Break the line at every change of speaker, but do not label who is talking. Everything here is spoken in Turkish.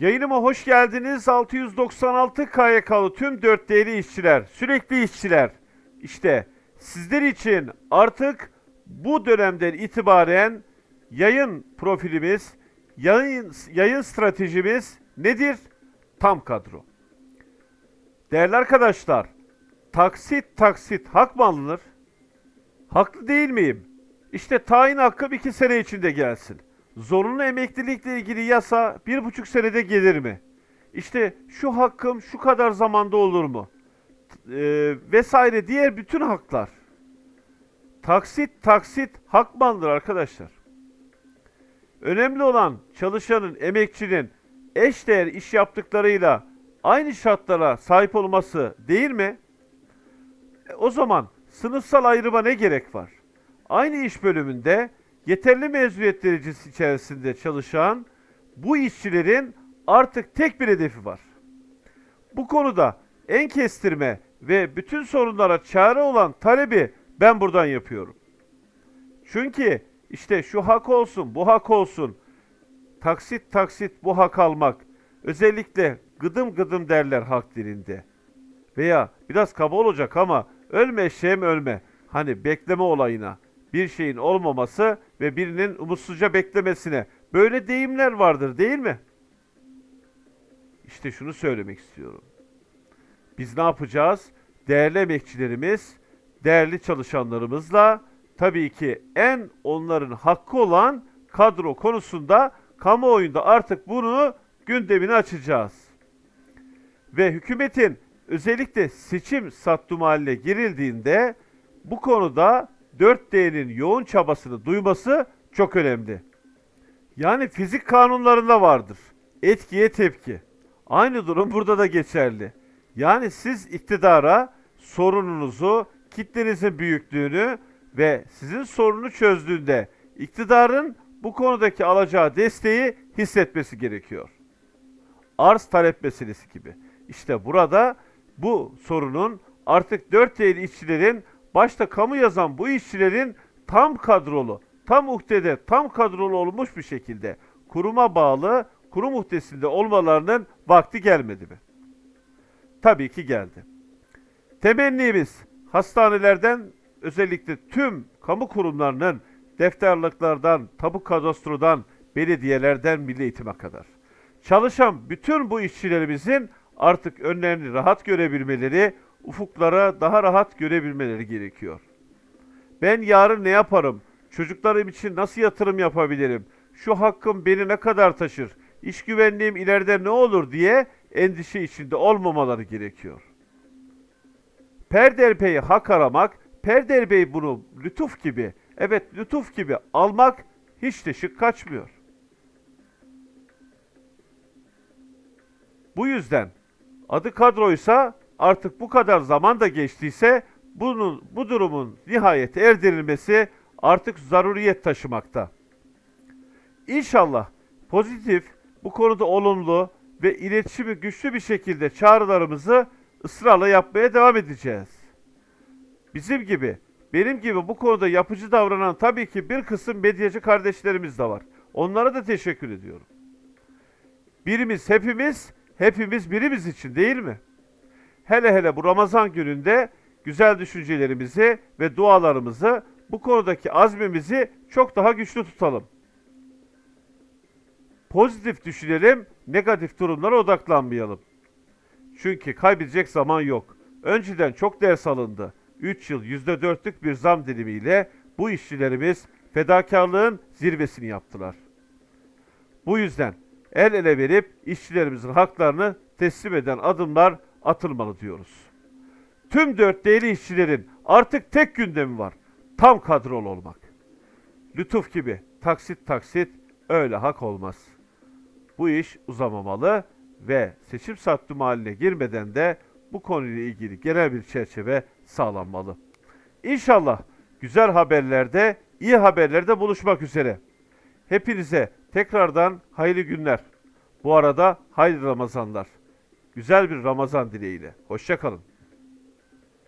Yayınıma hoş geldiniz. 696 KYK'lı tüm 4 değerli işçiler, sürekli işçiler. İşte sizler için artık bu dönemden itibaren yayın profilimiz, yayın, yayın stratejimiz nedir? Tam kadro. Değerli arkadaşlar, taksit taksit hak mı alınır? Haklı değil miyim? İşte tayin hakkım iki sene içinde gelsin. Zorunlu emeklilikle ilgili yasa bir buçuk senede gelir mi? İşte şu hakkım şu kadar zamanda olur mu? Ee, vesaire diğer bütün haklar. Taksit taksit hak mı alınır arkadaşlar? Önemli olan çalışanın, emekçinin eşdeğer iş yaptıklarıyla aynı şartlara sahip olması değil mi? E, o zaman sınıfsal ayrıma ne gerek var? Aynı iş bölümünde yeterli mezuniyet derecesi içerisinde çalışan bu işçilerin artık tek bir hedefi var. Bu konuda en kestirme ve bütün sorunlara çare olan talebi ben buradan yapıyorum. Çünkü işte şu hak olsun, bu hak olsun, taksit taksit bu hak almak, özellikle gıdım gıdım derler hak dilinde. Veya biraz kaba olacak ama ölme eşeğim ölme. Hani bekleme olayına bir şeyin olmaması ve birinin umutsuzca beklemesine böyle deyimler vardır değil mi? İşte şunu söylemek istiyorum. Biz ne yapacağız? Değerli emekçilerimiz, değerli çalışanlarımızla tabii ki en onların hakkı olan kadro konusunda kamuoyunda artık bunu gündemini açacağız. Ve hükümetin özellikle seçim sattım haline girildiğinde bu konuda 4D'nin yoğun çabasını duyması çok önemli. Yani fizik kanunlarında vardır. Etkiye tepki. Aynı durum burada da geçerli. Yani siz iktidara sorununuzu, kitlenizin büyüklüğünü ve sizin sorunu çözdüğünde iktidarın bu konudaki alacağı desteği hissetmesi gerekiyor. Arz talep meselesi gibi. İşte burada bu sorunun artık 4 değerli işçilerin başta kamu yazan bu işçilerin tam kadrolu, tam uhdede, tam kadrolu olmuş bir şekilde kuruma bağlı, kurum uhdesinde olmalarının vakti gelmedi mi? Tabii ki geldi. Temennimiz hastanelerden özellikle tüm kamu kurumlarının defterliklerden, tabu kadastrodan, belediyelerden milli eğitime kadar çalışan bütün bu işçilerimizin artık önlerini rahat görebilmeleri, ufuklara daha rahat görebilmeleri gerekiyor. Ben yarın ne yaparım? Çocuklarım için nasıl yatırım yapabilirim? Şu hakkım beni ne kadar taşır? İş güvenliğim ileride ne olur diye endişe içinde olmamaları gerekiyor. Perdelpeyi hak aramak, Perdelbey bunu lütuf gibi, evet lütuf gibi almak hiç de şık kaçmıyor. Bu yüzden adı kadroysa artık bu kadar zaman da geçtiyse bunun bu durumun nihayet erdirilmesi artık zaruriyet taşımakta. İnşallah pozitif, bu konuda olumlu ve iletişimi güçlü bir şekilde çağrılarımızı ısrarla yapmaya devam edeceğiz. Bizim gibi, benim gibi bu konuda yapıcı davranan tabii ki bir kısım medyacı kardeşlerimiz de var. Onlara da teşekkür ediyorum. Birimiz hepimiz, hepimiz birimiz için değil mi? Hele hele bu Ramazan gününde güzel düşüncelerimizi ve dualarımızı bu konudaki azmimizi çok daha güçlü tutalım. Pozitif düşünelim, negatif durumlara odaklanmayalım. Çünkü kaybedecek zaman yok. Önceden çok ders alındı. 3 yıl %4'lük bir zam dilimiyle bu işçilerimiz fedakarlığın zirvesini yaptılar. Bu yüzden el ele verip işçilerimizin haklarını teslim eden adımlar atılmalı diyoruz. Tüm dört değerli işçilerin artık tek gündemi var. Tam kadrolu olmak. Lütuf gibi taksit taksit öyle hak olmaz. Bu iş uzamamalı ve seçim sattım haline girmeden de bu konuyla ilgili genel bir çerçeve sağlanmalı. İnşallah güzel haberlerde, iyi haberlerde buluşmak üzere. Hepinize tekrardan hayırlı günler. Bu arada hayırlı Ramazanlar. Güzel bir Ramazan dileğiyle. Hoşçakalın.